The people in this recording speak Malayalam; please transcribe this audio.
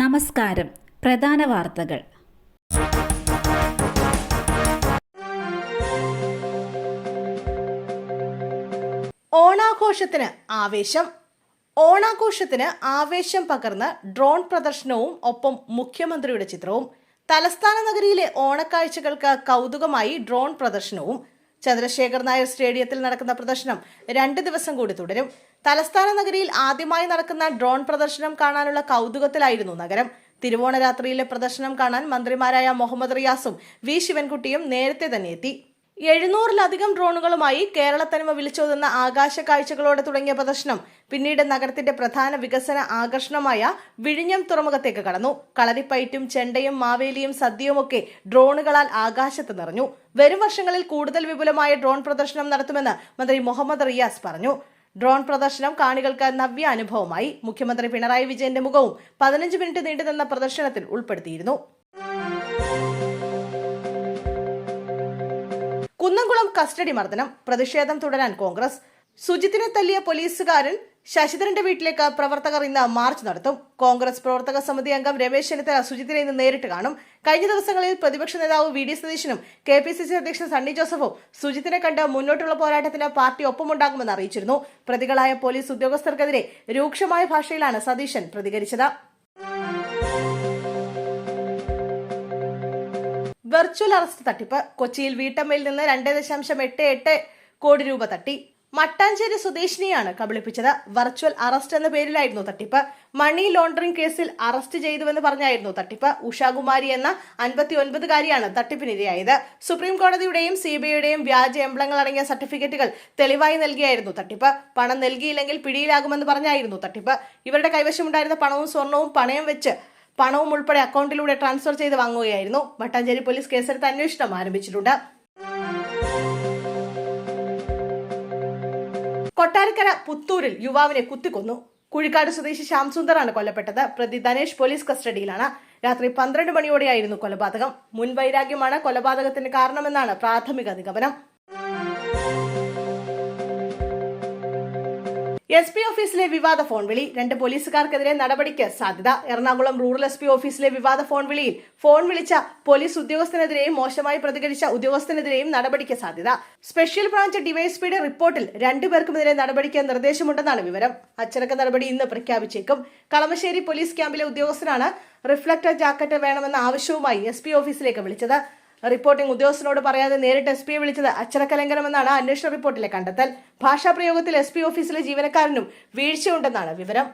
നമസ്കാരം. പ്രധാന വാർത്തകൾ. ഓണാഘോഷത്തിന് ആവേശം. ഓണാഘോഷത്തിന് ആവേശം പകർന്ന് ഡ്രോൺ പ്രദർശനവും ഒപ്പം മുഖ്യമന്ത്രിയുടെ ചിത്രവും. തലസ്ഥാന നഗരിയിലെ ഓണക്കാഴ്ചകൾക്ക് കൗതുകമായി ഡ്രോൺ പ്രദർശനവും ചന്ദ്രശേഖർ നായർ സ്റ്റേഡിയത്തിൽ നടക്കുന്ന പ്രദർശനം രണ്ട് ദിവസം കൂടി തുടരും. തലസ്ഥാന നഗരിയിൽ ആദ്യമായി നടക്കുന്ന ഡ്രോൺ പ്രദർശനം കാണാനുള്ള കൗതുകത്തിലായിരുന്നു നഗരം. തിരുവോണരാത്രിയിലെ പ്രദർശനം കാണാൻ മന്ത്രിമാരായ മുഹമ്മദ് റിയാസും വി ശിവൻകുട്ടിയും നേരത്തെ തന്നെ എത്തി. എഴുന്നൂറിലധികം ഡ്രോണുകളുമായി കേരളത്തനിമ വിളിച്ചോതുന്ന ആകാശ കാഴ്ചകളോടെ തുടങ്ങിയ പ്രദർശനം പിന്നീട് നഗരത്തിന്റെ പ്രധാന വികസന ആകർഷണമായ വിഴിഞ്ഞം തുറമുഖത്തേക്ക് കടന്നു. കളരിപ്പയറ്റും ചെണ്ടയും മാവേലിയും സദ്യയുമൊക്കെ ഡ്രോണുകളാൽ ആകാശത്ത് നിറഞ്ഞു. വരും വർഷങ്ങളിൽ കൂടുതൽ വിപുലമായ ഡ്രോൺ പ്രദർശനം നടത്തുമെന്ന് മന്ത്രി മുഹമ്മദ് റിയാസ് പറഞ്ഞു. ഡ്രോൺ പ്രദർശനം കാണികൾക്ക് നവ്യ അനുഭവമായി. മുഖ്യമന്ത്രി പിണറായി വിജയന്റെ മുഖവും പതിനഞ്ച് മിനിറ്റ് നീണ്ടുനിന്ന പ്രദർശനത്തിൽ ഉൾപ്പെടുത്തിയിരുന്നു. കസ്റ്റഡി മർദ്ദനം പ്രതിഷേധം തുടരാൻ കോൺഗ്രസ്. സുജിത്തിനെ തല്ലിയ പോലീസുകാരൻ ശശിധരന്റെ വീട്ടിലേക്ക് പ്രവർത്തകർ ഇന്ന് മാർച്ച് നടത്തും. കോൺഗ്രസ് പ്രവർത്തക സമിതി അംഗം രമേശ് ചെന്നിത്തല സുജിത്തിനെ ഇന്ന് നേരിട്ട് കാണും. കഴിഞ്ഞ ദിവസങ്ങളിൽ പ്രതിപക്ഷ നേതാവ് വി ഡി സതീശനും കെ പി സി സി അധ്യക്ഷൻ സണ്ണി ജോസഫും സുജിത്തിനെ കണ്ട് മുന്നോട്ടുള്ള പോരാട്ടത്തിന് പാർട്ടി ഒപ്പമുണ്ടാകുമെന്ന് അറിയിച്ചിരുന്നു. പ്രതികളായ പോലീസ് ഉദ്യോഗസ്ഥർക്കെതിരെ രൂക്ഷമായ ഭാഷയിലാണ് സതീശൻ പ്രതികരിച്ചത്. വെർച്വൽ അറസ്റ്റ് തട്ടിപ്പ് കൊച്ചിയിൽ വീട്ടമ്മയിൽ നിന്ന് രണ്ട് ദശാംശം എട്ട് എട്ട് കോടി രൂപ തട്ടി. മട്ടാഞ്ചേരി സ്വദേശിനിയാണ് കബളിപ്പിച്ചത്. വെർച്വൽ അറസ്റ്റ് എന്ന പേരിലായിരുന്നു തട്ടിപ്പ്. മണി ലോണ്ടറിംഗ് കേസിൽ അറസ്റ്റ് ചെയ്തുവെന്ന് പറഞ്ഞായിരുന്നു തട്ടിപ്പ്. ഉഷാകുമാരി എന്ന അൻപത്തി ഒൻപതുകാരിയാണ് തട്ടിപ്പിനിരയായത്. സുപ്രീം കോടതിയുടെയും സി ബി ഐയുടെയും വ്യാജ എംബ്ലങ്ങൾ അടങ്ങിയ സർട്ടിഫിക്കറ്റുകൾ തെളിവായി നൽകിയായിരുന്നു തട്ടിപ്പ്. പണം നൽകിയില്ലെങ്കിൽ പിടിയിലാകുമെന്ന് പറഞ്ഞായിരുന്നു തട്ടിപ്പ്. ഇവരുടെ കൈവശമുണ്ടായിരുന്ന പണവും സ്വർണവും പണയം വെച്ച് പണവും ഉൾപ്പെടെ അക്കൗണ്ടിലൂടെ ട്രാൻസ്ഫർ ചെയ്ത് വാങ്ങുകയായിരുന്നു. മട്ടാഞ്ചേരി പോലീസ് കേസെടുത്ത് അന്വേഷണം ആരംഭിച്ചിട്ടുണ്ട്. കൊട്ടാരക്കര പുത്തൂരിൽ യുവാവിനെ കുത്തിക്കൊന്നു. കുഴിക്കാട് സ്വദേശി ശ്യാം സുന്ദറാണ് കൊല്ലപ്പെട്ടത്. പ്രതി ധനേഷ് പോലീസ് കസ്റ്റഡിയിലാണ്. രാത്രി പന്ത്രണ്ട് മണിയോടെയായിരുന്നു കൊലപാതകം. മുൻവൈരാഗ്യമാണ് കൊലപാതകത്തിന് കാരണമെന്നാണ് പ്രാഥമിക നിഗമനം. എസ് പി ഓഫീസിലെ വിവാദ ഫോൺ വിളി രണ്ട് പോലീസുകാർക്കെതിരെ നടപടിക്ക് സാധ്യത. എറണാകുളം റൂറൽ എസ് പി ഓഫീസിലെ വിവാദ ഫോൺ വിളിയിൽ ഫോൺ വിളിച്ച പോലീസ് ഉദ്യോഗസ്ഥനെതിരെയും മോശമായി പ്രതികരിച്ച ഉദ്യോഗസ്ഥനെതിരെയും നടപടിക്ക് സാധ്യത. സ്പെഷ്യൽ ബ്രാഞ്ച് ഡിവൈഎസ്പിയുടെ റിപ്പോർട്ടിൽ രണ്ടുപേർക്കുമെതിരെ നടപടിക്ക് നിർദ്ദേശമുണ്ടെന്നാണ് വിവരം. അച്ചടക്ക നടപടി ഇന്ന് പ്രഖ്യാപിച്ചേക്കും. കളമശ്ശേരി പോലീസ് ക്യാമ്പിലെ ഉദ്യോഗസ്ഥനാണ് റിഫ്ലക്ടർ ജാക്കറ്റ് വേണമെന്ന ആവശ്യവുമായി എസ് ഓഫീസിലേക്ക് വിളിച്ചത്. റിപ്പോർട്ടിംഗ് ഉദ്യോഗസ്ഥനോട് പറയാതെ നേരിട്ട് എസ് പിയെ വിളിച്ചത് അച്ചടക്കലംഘനമെന്നാണ് അന്വേഷണ റിപ്പോർട്ടിലെ കണ്ടെത്തൽ. ഭാഷാപ്രയോഗത്തിൽ എസ് പി ഓഫീസിലെ ജീവനക്കാരനും വീഴ്ചയുണ്ടെന്നാണ് വിവരം.